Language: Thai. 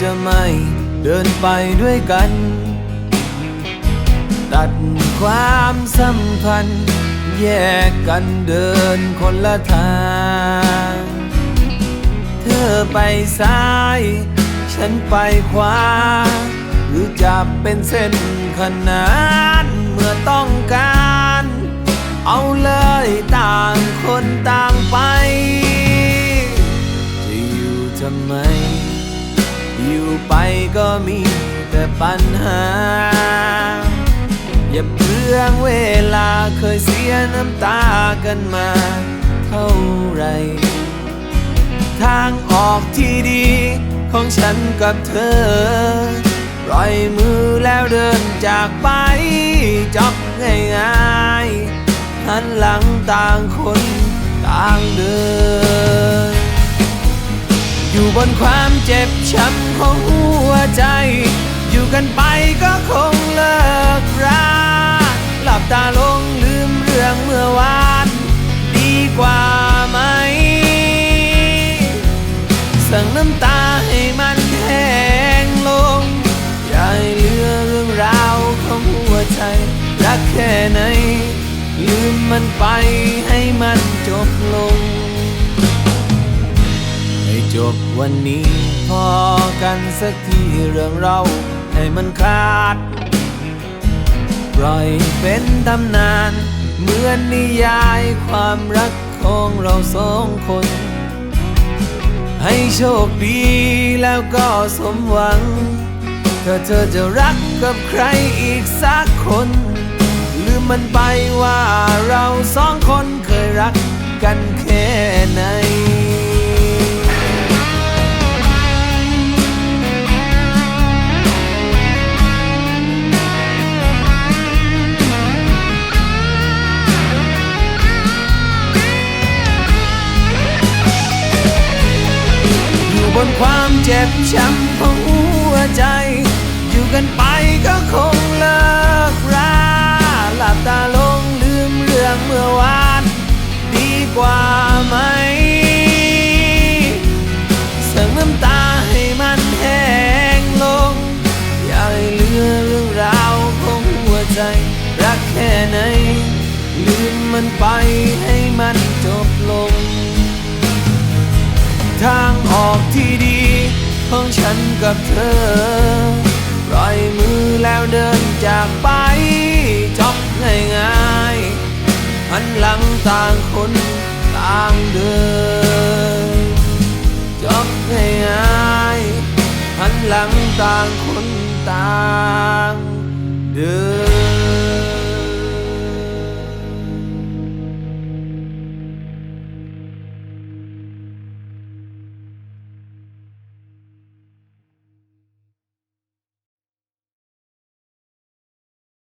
จะไม่เดินไปด้วยกัน ตัดความสัมพันธ์ แยกกันเดินคนละทาง เธอไปซ้าย ฉันไปขวา หรือจะเป็นเส้นขนานเมื่อต้องการ เอาเลยต่างคนต่างไป ไปก็มีแต่ปัญหา อย่าเปลืองเวลาเคยเสียน้ำตากันมา เท่าไร ทางออกที่ดีของฉันกับเธอ ปล่อยมือแล้วเดินจากไปจบง่ายๆหันหลังต่างคนต่างเดิน อยู่บนความเจ็บช้ำของหัวใจ อยู่กันไปก็คงเลิกราหลับตาลงลืมเรื่องเมื่อวาน ดีกว่าไหม สั่งน้ำตาให้มันแห้งลง อย่าให้เหลือเรื่องราวของหัวใจ รักแค่ไหน ลืมมันไปให้มันจบลง จบวันนี้พอกันสักทีเรื่องเราให้มันขาด ปล่อยเป็นตำนาน เหมือนนิยายความรักของเราสองคน ให้โชคดีแล้วก็สมหวัง ถ้าเธอจะรักกับใครอีกสักคน ลืมมันไปว่าเราสองคนเคยรักกันแค่ไหน ความเจ็บช้ำของหัวใจ อยู่กันไปก็คงเลิกราหลับตาลงลืมเรื่องเมื่อวาน ดีกว่าไหมสั่งน้ำตาให้มันแห้งลง อย่าให้เหลือเรื่องราวของหัวใจ รักแค่ไหน ลืมมันไปให้มันจบลง ทางออกที่ดีของฉันกับเธอ ปล่อยมือแล้วเดินจากไปจบง่ายๆหันหลังต่างคนต่างเดินจบง่ายๆหันหลังต่างคนต่างเดิน